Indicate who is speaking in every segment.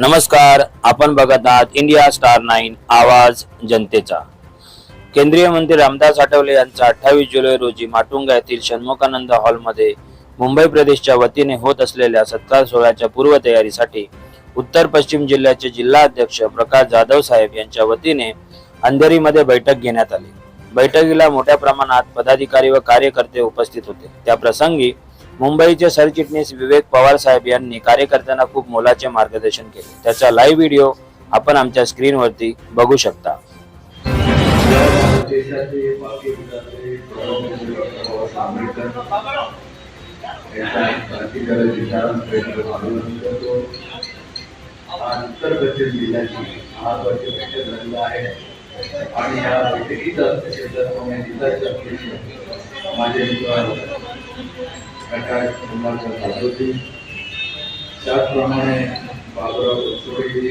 Speaker 1: नमस्कार आपण बघत आहात इंडिया स्टार नाईन आवाज जनतेचा. केंद्रीय मंत्री रामदास आठवले यांचा अठ्ठावीस जुलै रोजी माटुंगा येथील षण्मुखानंद हॉलमध्ये मुंबई प्रदेशच्या वतीने होत असलेल्या सत्कार सोहळ्याच्या पूर्वतयारीसाठी उत्तर पश्चिम जिल्ह्याचे जिल्हा अध्यक्ष प्रकाश जाधव साहेब यांच्या वतीने अंधेरीमध्ये बैठक घेण्यात आली. बैठकीला मोठ्या प्रमाणात पदाधिकारी व कार्यकर्ते उपस्थित होते. त्या प्रसंगी मुंबईचे सरचिटणीस विवेक पवार साहेब यांनी कार्यकर्त्यांना खूप मोलाचे मार्गदर्शन केले त्याचा लाईव्ह व्हिडिओ आपण आमच्या स्क्रीनवरती बघू शकता
Speaker 2: आणि या बैठकीचं माझे प्रकाश कुमार जाधवजी त्याचप्रमाणे बाबुराव बनसोडेजी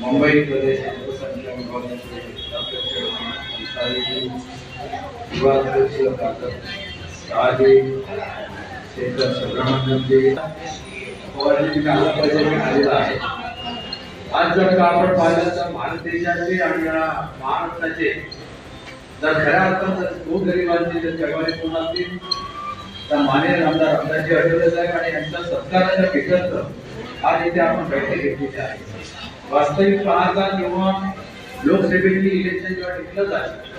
Speaker 2: मुंबई प्रदेश अल्पसंख्याक विभागाचे अध्यक्ष युवाध्यक्ष डॉक्टर शहाजी शेखर सुब्रमण्यमजी. आलेला आहे आज जर का आपण पाहिलं तर भारत देशाचे आणि या महाराष्ट्राचे जर खऱ्या अर्थात जर गोरगरिबांचे जर जगवाने कोण असतील तर मान्य आमदार आमदारजी आठवले साहेब आणि यांच्या सत्काराच्या पिठाचं आज इथे आपण बैठक घेतलेली आहे. वास्तविक पाहता किंवा लोकसभेची इलेक्शन जेव्हा टिकलं जाते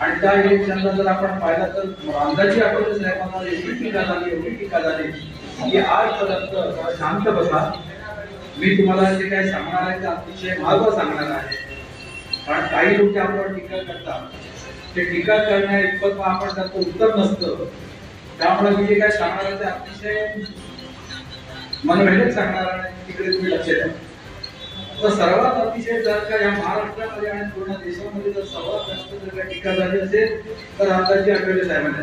Speaker 2: आणि त्या इलेक्शनला जर आपण पाहिलं तर रामदासजी आठवले साहेबांना एवढी टीका झाली एवढी टीका झाली की आजपर्यंत शांत बसा. मी तुम्हाला जे काही सांगणार आहे ते अतिशय महत्त्व सांगणार आहे. कारण काही लोक आपल्यावर टीका करतात ते टीका करण्या इतपत आपण त्याचं उत्तर नसतं. त्यामुळे मी जे काय सांगणार आहे ते अतिशय मनभेदक सांगणार आहे. तिकडे तुम्ही लक्ष द्या. तर सर्वात अतिशय जर का या महाराष्ट्रामध्ये आणि पूर्ण देशामध्ये जर सर्वात जास्त जर काही टीका झाली असेल तर आताची आठवले साहेबांनी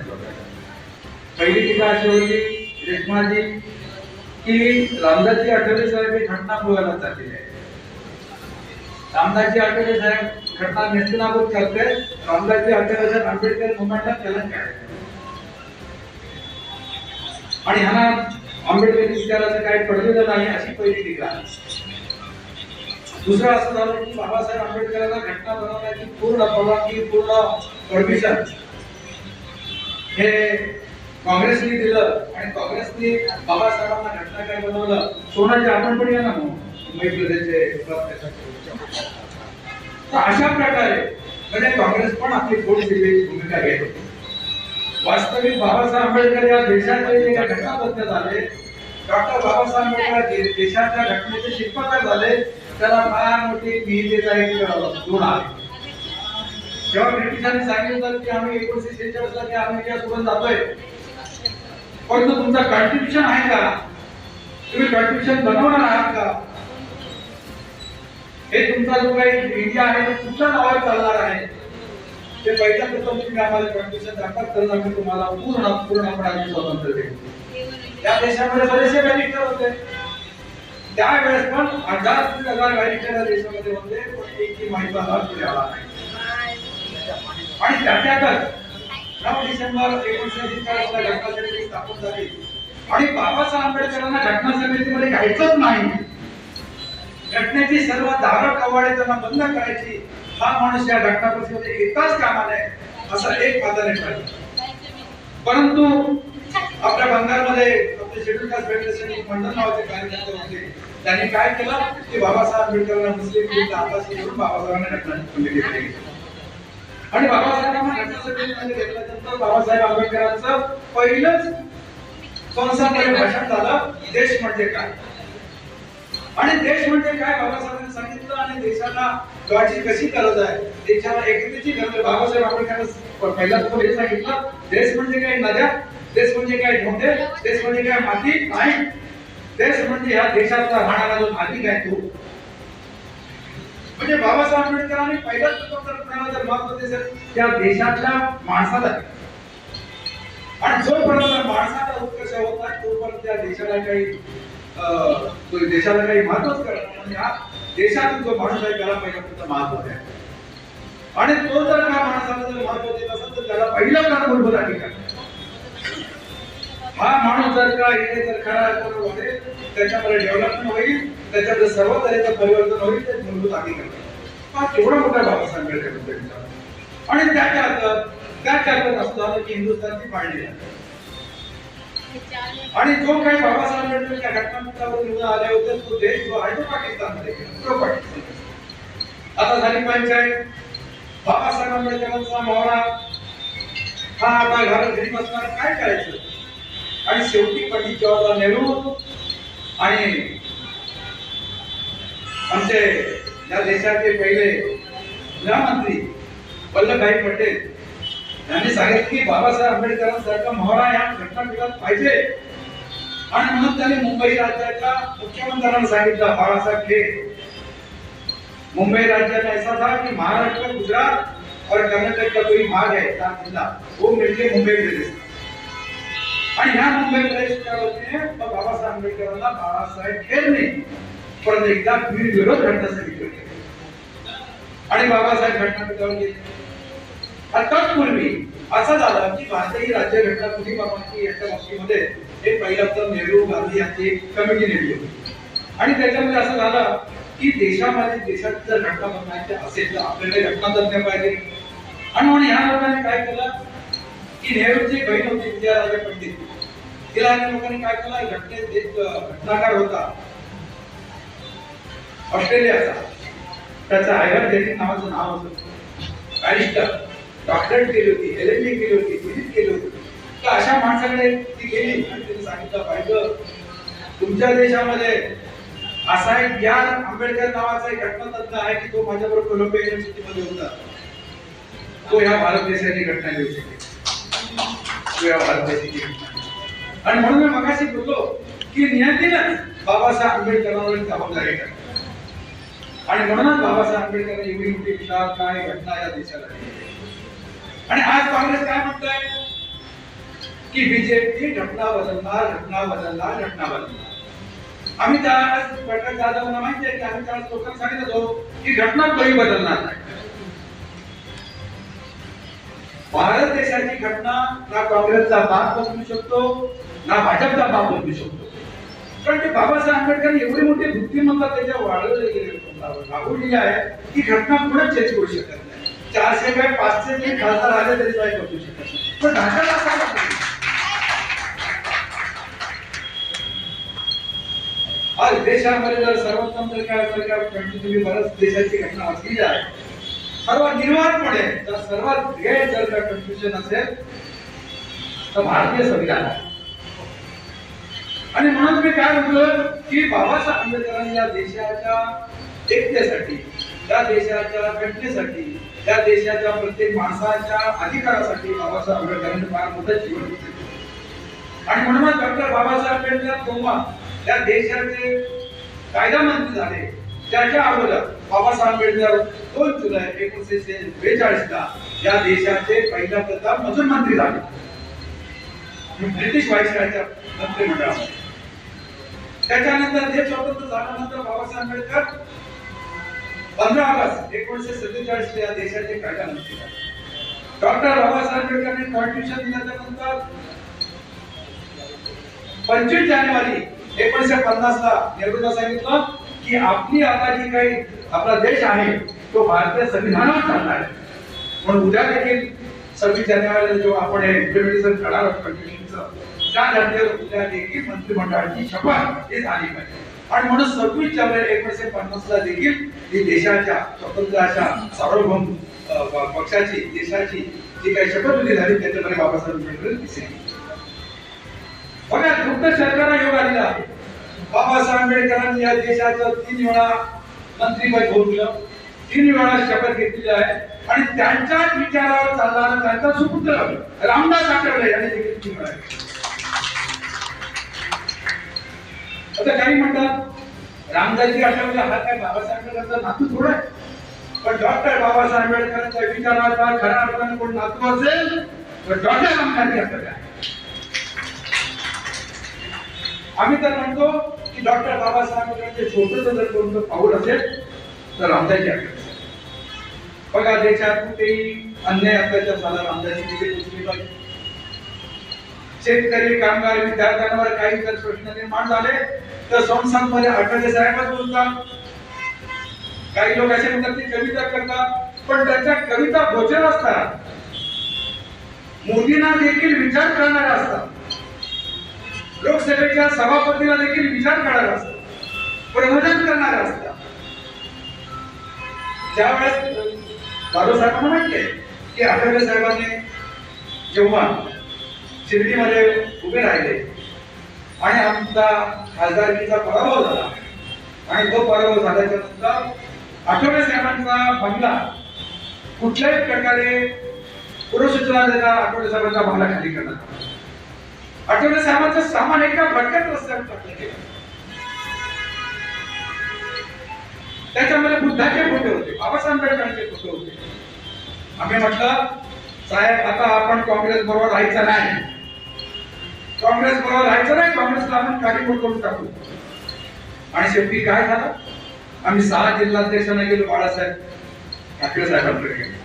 Speaker 2: पहिली टीका अशी होती रेश्माजी की रामदासजी आठवले साहेब हे घटना पोहायला चाललेले आहे रामदासजी आठवले साहेब घटना नेस्तनाबूत करते रामदासजी आठवले साहेब आंबेडकर मुवमेंटला चॅलेंज करायचं आणि ह्यांना आंबेडकर विचाराचं काही पडलेलं नाही अशी पहिली टीका. दुसरं असं झालं की बाबासाहेब आंबेडकरांना घटना बनवण्याची पूर्ण परवानगी पूर्ण परमिशन हे काँग्रेसने दिलं आणि काँग्रेसने बाबासाहेबांना घटना काय बनवलं? सोनाची आठवण पण या ना अशा प्रकारे म्हणजे काँग्रेस पण आपली थोडी दिलेली भूमिका घेत होती. वास्तविक बाबासाहेब आंबेडकर या देशाचे जे घटनाबद्ध झाले डॉक्टर बाबासाहेब आंबेडकर देशाच्या घटनेचे शिल्पकार झाले त्याला फार मोठी विहितेचा एक गुण आहे जेव्हा ब्रिटिशांनी सांगितलं की आम्ही एकोणीसशे शेहेचाळीस ला की अमेरिका सोडून जातोय परंतु तुमचा कॉन्ट्रीब्युशन आहे का? तुम्ही कॉन्ट्रीब्युशन बनवणार आहात का? हे तुमचा जो काही इंडिया आहे तो कुठल्या नावावर चालणार आहे? ते पहिल्या प्रथम तुम्ही आम्हाला कॉन्ट्रिब्युशन दाखवा तर आम्ही तुम्हाला पूर्ण पूर्णपणे आम्ही स्वातंत्र्य देऊ. या देशामध्ये बरेचसे वैरिक्टर होते. त्यावेळेस पण हजार दीड हजार वैरिक्टर या देशामध्ये होते पण एकही माहिती हात पुढे आला नाही. आणि त्याच्यातच नऊ डिसेंबर एकोणीसशे सत्तेचाळीस घटना समिती स्थापन झाली. आणि बाबासाहेब आंबेडकरांना घटना समितीमध्ये घ्यायचंच नाही. घटनेची सर्व दारं कवाडे त्यांना बंद करायची. हा माणूस या घटना परिषदेमध्ये येताच कामा नये असं एक वादाने पाहिजे परंतु आपल्या बंगालमध्ये आपले शेड्यूल कास्ट फेडरेशन मंडल नावाचे कार्यकर्ते होते. त्यांनी काय केलं? की बाबासाहेब आंबेडकरांना मुस्लिम विरुद्ध आवाज करून बाबासाहेबांना घटना घेतली. आणि बाबासाहेबांना घटना घेतल्यानंतर बाबासाहेब आंबेडकरांचं पहिलंच संसदमध्ये भाषण झालं. देश म्हणजे काय? आणि देश म्हणजे काय? बाबासाहेबांनी सांगितलं आणि देशाला काळजी कशी गरज आहे? देशाला एकतेची गरज आहे. बाबासाहेब आंबेडकर पहिला तो हे सांगितलं देश म्हणजे काय नद्या? देश म्हणजे काय ढोंगे? देश म्हणजे काय माती? नाही देश म्हणजे ह्या देशाचा राहणारा जो नागरिक आहे तो. म्हणजे बाबासाहेब आंबेडकरांनी पहिलाच जर जर महत्त्व दिसेल त्या देशातल्या माणसाला आणि जोपर्यंत माणसाचा उत्कर्ष होत नाही तोपर्यंत त्या देशाला काही देशाला काही महत्वच करत नाही. म्हणजे हा देशातून जो माणूस आहे त्याला पहिला तुमचं महत्त्व आहे. आणि तो जर त्या माणसाला जर महत्त्व देत असेल तर त्याला पहिला काम मूलभूत अधिकार हा माणूस जर का इथे जर खरा होते त्याच्यामध्ये डेव्हलपमेंट होईल त्याच्यामध्ये सर्व तऱ्हेचं परिवर्तन होईल ते मूलभूत अधिकार हा केवढा मोठा बाबासाहेब आंबेडकर आणि त्याच्या त्या त्याच्या हातात असं झालं की हिंदुस्थानची मांडली जाते आणि जो काही बाबासाहेब आंबेडकर घटनापीठावर निवडून आले होते तो देश जो आहे तो पाकिस्तानमध्ये तो पाकिस्तान आता झाली पंचायत. बाबासाहेब आंबेडकरांचा मोहरा हा आता घरात घरी बसणार काय करायचं? आणि शेवटी पंडित जवाहरलाल नेहरू आणि आमचे या देशाचे पहिले गृहमंत्री वल्लभभाई पटेल त्यांनी सांगितलं की बाबासाहेब आंबेडकरांसारखा मोहरा या घटनापीठात पाहिजे. आणि म्हणून त्यांनी मुंबई राज्याच्या मुख्यमंत्र्यांना सांगितलं बाळासाहेब हे. मुंबई राज्य में ऐसा था कि महाराष्ट्र गुजरात और कर्नाटक का कोई भाग है सात जिला वो मिलके म्हणजे मुंबई प्रदेश. आणि ह्या मुंबई प्रदेशच्या वतीने बाबासाहेब आंबेडकरांना बाळासाहेब खेरने परत एकदा विरोध घटना केले आणि बाबासाहेब घटनापीठावर गेले. तत्पूर्वी असं झालं की भारतीय राज्य घटना कुणी बाबांची याच्या बाबतीमध्ये हे पहिलं तर नेहरू गांधी यांची एक कमिटी नेमली होती. आणि त्याच्यामध्ये असं झालं की देशामध्ये देशात जर घटना बनवायची असेल तर आपल्याकडे घटनातज्ञ पाहिजे. आणि म्हणून ह्या लोकांनी काय केलं की नेहरूची बहीण होती विजयाराजे पंडित. तिला या लोकांनी काय केलं? घटनेत एक घटनाकार होता. ऑस्ट्रेलियाचा. त्याचं आयवर डेटिंग नावाचं नाव होतं. बॅरिस्टर. डॉक्टरेट केली होती एल एल केली होती विजिट केली होती. तर अशा माणसाकडे ती गेली आणि तिने सांगितलं पाहिजे तुमच्या देशामध्ये असा एक ज्ञान आंबेडकर नावाचा एक घटनातज्ञ आहे की तो माझ्याबरोबर कोलंबिया युनिव्हर्सिटीमध्ये होता. तो ह्या भारत देशाची घटना लिहू शकेल. तो या भारत देशाची घटना आणि म्हणून मी मगाशी बोललो की नियतीनच बाबासाहेब आंबेडकरांवर जबाबदारी टाकली आणि म्हणूनच बाबासाहेब आंबेडकर एवढी मोठी विशाल काय घटना या देशाला आणि आज काँग्रेस काय म्हणतोय? की बीजेपी घटना बदलणार घटना बदलणार घटना बदलणार. आम्ही त्या प्रकाश जाधवना माहिती आहे की आम्ही त्या लोकांना सांगितलं होतो की घटना कोणी बदलणार नाही. भारत देशाची घटना ना काँग्रेसचा बाप बदलू शकतो ना भाजपचा बाप बदलू शकतो. कारण ते बाबासाहेब आंबेडकर एवढी मोठी बुद्धिमत्ता त्याच्या वाढवली आहे की घटना पुढे चेंज करू शकत चारशे काय पाचशे मी खासदार आले तरी काय करू शकत पण भाजपला आज देशामध्ये जर सर्वोत्तम जर काय जर काय म्हणजे तुम्ही बरंच देशाची घटना वाचली आहे. सर्वात निर्वातपणे तर सर्वात वेळ जर का कन्फ्युजन असेल तर भारतीय संविधान आहे. आणि म्हणून मी काय म्हटलं की बाबासाहेब आंबेडकरांनी या देशाच्या एकतेसाठी या देशाच्या घटनेसाठी या देशाच्या प्रत्येक माणसाच्या अधिकारासाठी बाबासाहेब आंबेडकरांनी फार मोठं जीवन आणि म्हणूनच डॉक्टर बाबासाहेब आंबेडकर तेव्हा या देशाचे कायदा मंत्री झाले. त्याच्या अगोदर बाबासाहेब आंबेडकर दोन जुलै एकोणीसशे बेचाळीस ला या देशाचे पहिल्या प्रथम मजूर मंत्री झाले. ब्रिटिश व्हायसरायच्या मंत्रिमंडळामध्ये. त्याच्यानंतर देश स्वतंत्र झाल्यानंतर बाबासाहेब आंबेडकर पंधरा ऑगस्ट एकोणीसशे सत्तेचाळीस या देशाचे कायदा मंत्री झाले. डॉक्टर बाबासाहेब आंबेडकरांनी कॉन्स्टिट्यूशन दिल्याच्या पंचवीस जानेवारी एकोणीसशे पन्नास ला नेहरूंना सांगितलं की आपली आता जी काही आपला देश आहे तो भारतीय संविधानावर चालणार आहे. म्हणून उद्या देखील सव्वीस जानेवारीला जेव्हा आपण इम्प्लिमेंटेशन करणार आहोत कॉन्स्टिट्यूशनचं त्या घटनेवर उद्या देखील मंत्रिमंडळाची शपथ ही झाली पाहिजे. आणि म्हणून सव्वीस जानेवारी एकोणीसशे पन्नास ला देखील ही देशाच्या स्वतंत्र सार्वभौम पक्षाची देशाची जी काही शपथविधी झाली त्याच्यामध्ये बाबासाहेब आंबेडकर दिसेल. बघा फक्त सरकारला योग आलेला आहे. बाबासाहेब आंबेडकरांनी या देशाचं तीन वेळा मंत्रीपद भोगलं तीन वेळा शपथ घेतलेली आहे. आणि त्यांच्याच विचारावर चालणारा त्यांचा सुपुत्र रामदास आठवले यांनी देखील तीन वेळा घेतलं. आता काही म्हणतात. रामदासजी आठवले हा काय बाबासाहेबांचा नातू थोडा आहे. पण डॉक्टर बाबासाहेब आंबेडकरांच्या विचाराचा खऱ्या अर्थाने कोण नातू असेल तर डॉक्टर रामदासजी आठवले आहे. आम्ही तर म्हणतो की डॉक्टर बाबासाहेब आंबेडकरांचे छोटस जर कोणतं पाऊल असेल तर रामदासजी आठवले बघा देशात कुठेही अन्याय अत्याचार झाला रामदासजी तिथे दुसरी पाहिजे शेतकरी कामगार विद्यार्थ्यांवर काही जर प्रश्न निर्माण झाले तर संस्थांमध्ये आठवले साहेबच बोलतात. काही लोक असे म्हणतात ते कविता करतात पण त्यांच्या कविता भोजन असतात. मोदींना देखील विचार करणारे असतात. लोकसभेच्या सभापतीला देखील विचार करणार असतात. प्रबोधन करणारे असतात. त्यावेळेस दादू साहेबांना माहितीये की आठवले साहेबांनी जेव्हा शिर्डीमध्ये उभे राहिले. आणि आमचा खासदारकीचा पराभव झाला. आणि तो पराभव झाल्याच्यानंतर आठवले साहेबांचा बंगला कुठल्याही प्रकारे पूर्वसूचना देता आठवले साहेबांचा बंगला खाली करण्यात आला. आठवले साहेबांचं सामान एका भटक्यात रस्त्यावर टाकलं गेलं. त्याच्यामध्ये बुद्धाचे फोटो होते बाबासाहेब आंबेडकरांचे फोटो होते. आम्ही म्हटलं साहेब आता आपण काँग्रेस बरोबर राहायचं नाही. काँग्रेस बरोबर राहायचं नाही काँग्रेसला आपण काढीमोड करून टाकू आणि शेवटी काय झालं? आम्ही सहा जिल्हाध्यक्षांना गेलो बाळासाहेब ठाकरे साहेबांकडे गेलो.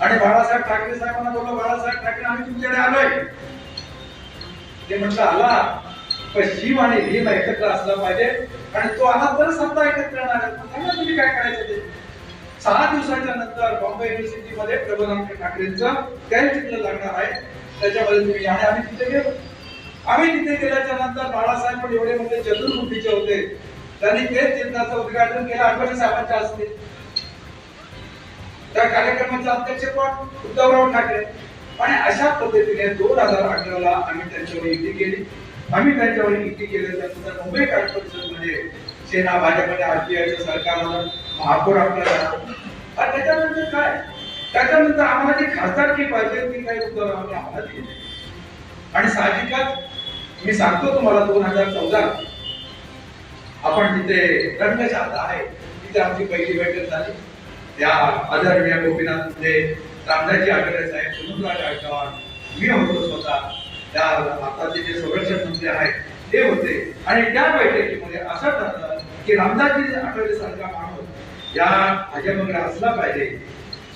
Speaker 2: आणि बाळासाहेब ठाकरे साहेबांना बोललो बाळासाहेब ठाकरे आम्ही तुमच्याकडे आलोय. ते म्हटलं आला. पण शिव आणि भीम एकत्र असला पाहिजे आणि तो आला तर सत्ता एकत्र येणार तुम्ही काय करायचं ते? सहा दिवसाच्या नंतर बॉम्बे युनिव्हर्सिटी मध्ये प्रबोधन ठाकरेंचं चित्र लागणार आहे. त्याच्यामध्ये तुम्ही आणि आम्ही तिथे गेलो. आम्ही तिथे गेल्याच्यानंतर बाळासाहेब पण एवढे मोठे चतुर्मुखीचे होते. त्यांनी तेच चित्राचं उद्घाटन केलं आठवले साहेबांच्या हस्ते. त्या कार्यक्रमाचे अध्यक्ष पण उद्धवराव ठाकरे. आणि अशा पद्धतीने दोन हजार अठराला आम्ही त्यांच्यावर युती केली. आम्ही त्यांच्यावर युती केल्यानंतर मुंबई कॉर्पोरेशनमध्ये सेना भाजपने आरपीआयचं सरकार आलं महापौर आपल्याला आणि त्याच्यानंतर काय? त्याच्यानंतर आम्हाला जी खासदारकी पाहिजे ती काही उद्धवरावांनी आम्हाला दिली आणि साहजिकच मी सांगतो तुम्हाला दोन हजार चौदा. आपण तिथे रंगशाला आहे तिथे आमची पहिली बैठक झाली. त्या आदरणीय गोपीनाथ मुंडे रामदासजी आठवले साहेब सुनुराज आठवण मी होतो स्वतः. त्या आताचे जे संरक्षण मंत्री आहेत ते होते. आणि त्या बैठकीमध्ये असं ठरलं की रामदासजी आठवले सारखा माणूस या भाजपमध्ये असला पाहिजे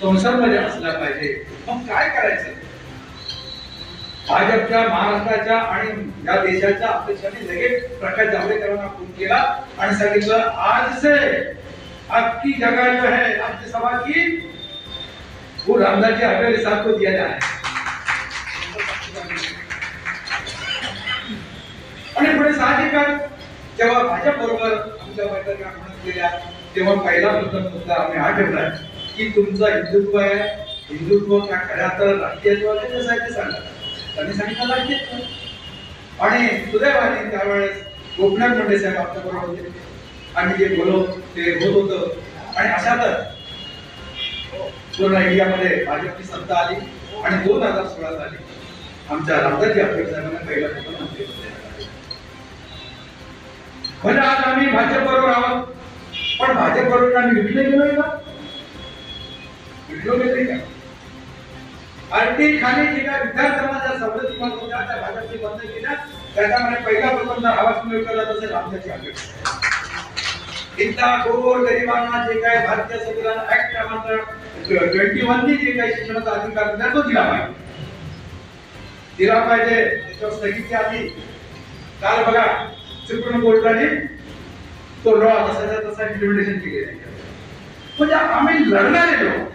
Speaker 2: संसदमध्ये असला पाहिजे. मग काय करायचं? भाजपच्या महाराष्ट्राच्या आणि या देशाच्या अध्यक्षांनी लगेच प्रकाश जावडेकरांना फोन केला आणि सांगितलं आज से आपकी जगह जो है राज्यसभा की वो रामदास जी अठवले साहब को दिया जाए आणि पुढे साहजिकच जेव्हा भाजप बरोबर आमच्या बैठका म्हणत गेल्या तेव्हा पहिला मुद्दा मुद्दा आम्ही हा ठेवला की तुमचा हिंदुत्व आहे हिंदुत्व का खऱ्या तर राष्ट्रीयत्व आहे ते त्यांनी सांगितलं राष्ट्रीयत्व आणि सुदैवाने त्यावेळेस गोपनाथ मुंडे साहेब आपल्या बरोबर होते. आम्ही जे बोलो ते होत होतं. आणि अशातच पूर्ण इंडियामध्ये भाजपची सत्ता आली आणि दोन हजार सोळा साली आमच्या रामदासजी आठवले साहेबांना पहिला मुख्यमंत्री म्हणजे आज आम्ही भाजप बरोबर आहोत पण भाजप बरोबर आम्ही विकले गेलोय का? विकलो गेले का? आरटी खाली जे काय विद्यार्थ्यांना ज्या सवलती मिळत होत्या त्या भाजपने बंद केल्या त्याच्यामध्ये पहिला प्रथम जर आवाज मिळवला तर रामदासजी आठवले. इथला गोर गरिबांना जे काय भारतीय संविधान ऍक्ट क्रमांक ट्वेंटी वन ने जे काही शिक्षणाचा अधिकार दिला तो दिला पाहिजे दिला पाहिजे. त्याच्यावर स्थगिती आली. काल बघा सुप्रीम कोर्टाने तो लॉ तसा तसा इम्प्लिमेंटेशन केली म्हणजे आम्ही लढणारे लोक.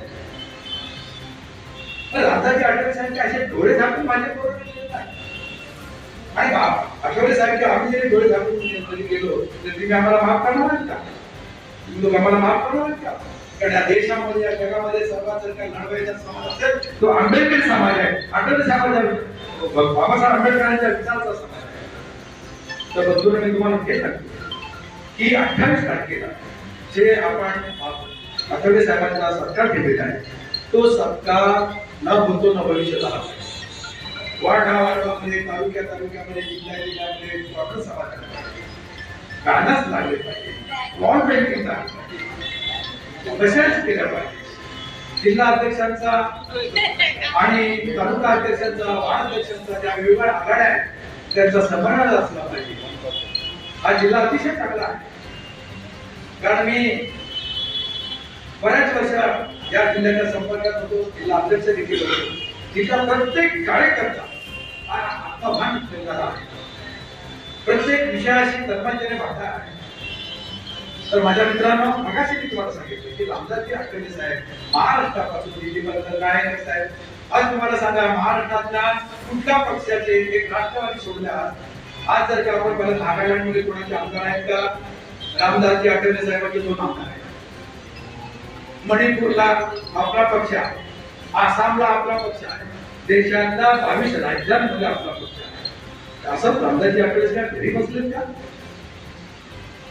Speaker 2: राधाजी आठवले साहेब असे डोळे झाकून माझ्या बरोबर आणि आठवले साहेब की आम्ही जरी डोळे झाकून जरी गेलो तर तुम्ही आम्हाला माफ करणार आहेत का? तुम्ही लोक आम्हाला माफ करणार आहेत का? कारण या देशामध्ये या जगामध्ये सर्वात जर काही लढवायचा समाज असेल तो आंबेडकरी समाज आहे. आठवले साहेबांच्या बाबासाहेब आंबेडकरांच्या विचाराचा समाज आहे. तर बंधूंनो मी तुम्हाला हे सांगितलं की अठ्ठावीस तारखेला जे आपण आठवले साहेबांचा सत्कार केलेला आहे तो सत्कार न भूतो न भविष्य झाला पाहिजे म्हणजे तालुक्या तालुक्यामध्ये जिल्हा जिल्ह्यामध्ये डॉक्टर सभा गाण्यास लागले पाहिजे. वॉल पेंटिंग तशाच केल्या पाहिजे. जिल्हा अध्यक्षांचा आणि तालुका अध्यक्षांचा वार्ड अध्यक्षांचा ज्या वेगवेगळ्या आघाड्या आहेत त्यांचा समन्वय असला पाहिजे. हा जिल्हा अतिशय चांगला आहे. कारण मी बऱ्याच वर्ष या जिल्ह्याच्या संपर्कात होतो जिल्हा अध्यक्ष देखील होतो. तिथला प्रत्येक कार्यकर्ता हा आत्मभान ठेवणारा आहे प्रत्येक विषयाशी तन्मयतेने वाटा आहे. तर माझ्या मित्रांनो मगाशी मी तुम्हाला सांगितलं की रामदासजी आठवले साहेब महाराष्ट्रापासून दिल्लीपर्यंत काय साहेब. आज तुम्हाला सांगा महाराष्ट्रातल्या कुठल्या पक्षाचे एक राष्ट्रवादी सोडल्या आज जर का आपण परत नागालँडमध्ये कोणाचे आमदार आहेत का? रामदासजी आठवले साहेबांचे दोन आमदार आहेत. मणिपूरला आपला पक्ष आहे. आसामला आपला पक्ष आहे. देशातल्या बावीस राज्यांमध्ये आपला पक्ष आहे. असं रामदासजी आठवले घरी बसले का?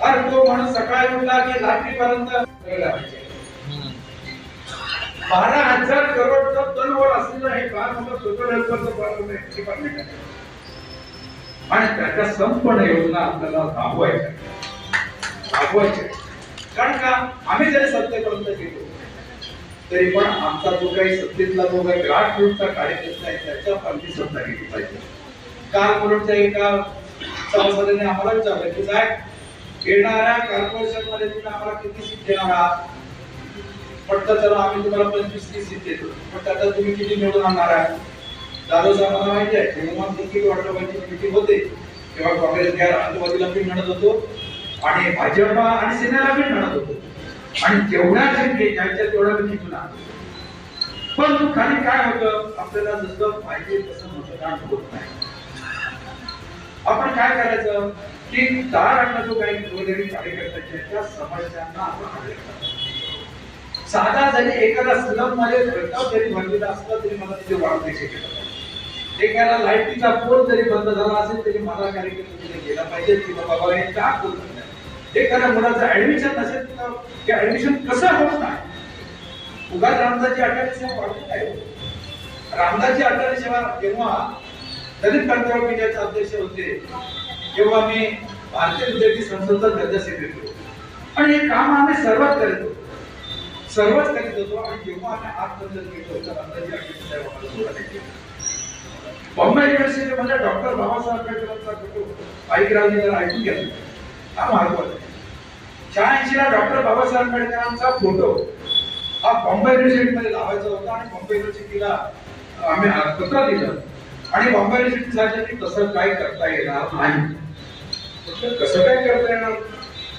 Speaker 2: अरे तो माणूस सकाळी उठला की रात्रीपर्यंत बारा हजार करोडचं टर्नओव्हर असलेलं हे फार मोठं सोशल हेल्थवरचं डिपार्टमेंट आहे. आणि त्याच्या संपूर्ण योजना आपल्याला राबवायच्या राबवायच्या कारण का? आम्ही जरी सत्तेपर्यंत गेलो तरी पण आमचा जो काही सत्तेतला जो काही ग्रासरूटचा कार्यकर्ता आहे त्याच्या पालखी सत्ता घेतली पाहिजे. कार्पोरेटच्या एका सभासदाने आम्हाला विचारलं की साहेब येणाऱ्या कॉर्पोरेशनमध्ये तुम्ही आम्हाला किती सीट देणार आहात? म्हटलं तर आम्ही तुम्हाला पंचवीस तीस सीट देतो. पण त्याचा तुम्ही किती निवडून आणणार आहात? दादो साहेबांना माहिती आहे जेव्हा देखील वाटपाची मिटिंग होते तेव्हा काँग्रेस गैर राष्ट्रवादीला पण म्हणत होतो आणि भाजपा आणि सेनेला पण म्हणत होतो. आणि जेवढ्या जिंकले ज्यांच्या तेवढ्या मी जिंकून आणतो. पण खाली काय होतं? आपल्याला जसं पाहिजे तसं मतदान होत नाही. आपण काय करायचं? की दार राष्ट्र जो काही गोरगरीब कार्यकर्त्याच्या त्या समस्यांना आपण हल साधा जरी एखादा स्लममध्ये प्रताप जरी भरलेला असला तरी मला तिथे वाढ पैसे एखादा लाईटीचा पोल जरी बंद झाला असेल तरी मला कार्यकर्ता तिथे गेला पाहिजे की बाबा यांच्या आत एखाद्या मुलाचं ऍडमिशन नसेल तर ते ऍडमिशन कसं होत नाही उगाच रामदासची अठ्ठावीस सेवा वाढत आहे. रामदासची अठ्ठावीस सेवा जेव्हा दलित कंट्रोल मीडियाचे अध्यक्ष होते तेव्हा मी भारतीय विद्यार्थी संस्थेचा दर्जा स्वीकृत होतो. आणि हे काम आम्ही सर्वच करीत होतो. सर्वच करीत होतो आणि जेव्हा आम्ही आत्मदल केलो तर अंदाजे अठ्ठावीस बॉम्बे युनिव्हर्सिटीमध्ये डॉक्टर बाबासाहेब आंबेडकरांचा फोटो पाईकरावने जरा ऐकून घेतला हा महत्त्वाचा आहे. शहाऐंशी ला डॉक्टर बाबासाहेब आंबेडकरांचा फोटो हा बॉम्बे युनिव्हर्सिटी मध्ये लावायचा होता आणि बॉम्बे युनिव्हर्सिटीला आम्ही पत्र दिलं. आणि बॉम्बे युनिव्हर्सिटी सांगितलं की तसं काय करता येणार नाही. कसं काय करता येणार?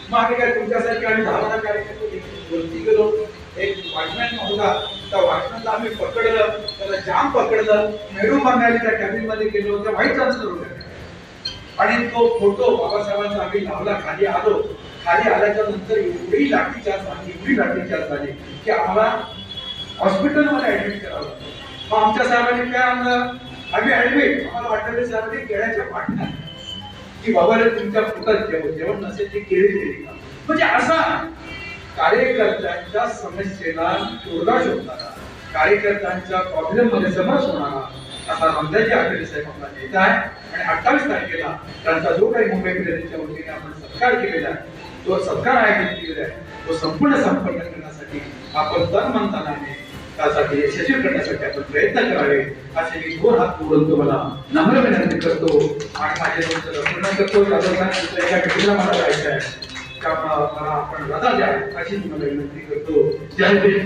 Speaker 2: मग आम्ही काय तुमच्यासाठी आम्ही दहा कार्यक्रम वरती गेलो. एक वॉचमॅन होता त्या वॉचमॅनला आम्ही पकडलं. त्याला जाम पकडलं. नेहरू बंगाली त्या कॅबिनमध्ये गेलो. त्या व्हाईट चान्सलर होत्या. आणि तो फोटो बाबासाहेबांचा आम्ही लावला. खाली आलो. खाली आल्याच्यानंतर एवढी लाठीचार्ज झाली एवढी लाठीचार्ज झाली की आम्हाला हॉस्पिटलमध्ये ऍडमिट करावं लागतं मग आमच्या साहेबांनी काय आणलं? आम्ही ऍडमिट आम्हाला वाटलं साहेबांनी केळ्याच्या पाठण्या की बाबा रे तुमच्या पोटात जेवण जेवण नसेल ती केळी दिली का? म्हणजे असा कार्यकर्त्यांच्या समस्येला तोडगा शोधणारा कार्यकर्त्यांच्या प्रॉब्लेममध्ये समरस होणारा असा रामदाजी आठवले साहेब आपला नेता आहे आणि अठ्ठावीस तारखेला त्यांचा जो काही मुंबई त्यांच्या वतीने आपण सत्कार केलेला आहे तो सत्कार आयोजित केलेला आहे तो संपूर्ण संपन्न करण्यासाठी आपण तन मन त्यासाठी यशस्वी करण्यासाठी आपण प्रयत्न करावे असे मी दोन हात जोडून तुम्हाला नम्र विनंती करतो. आणि माझे तुमचं पूर्ण करतो जाधव साहेब एका भेटीला मला जायचं आहे. त्यामुळं मला आपण रजा द्या अशी तुम्हाला विनंती करतो. जय भीम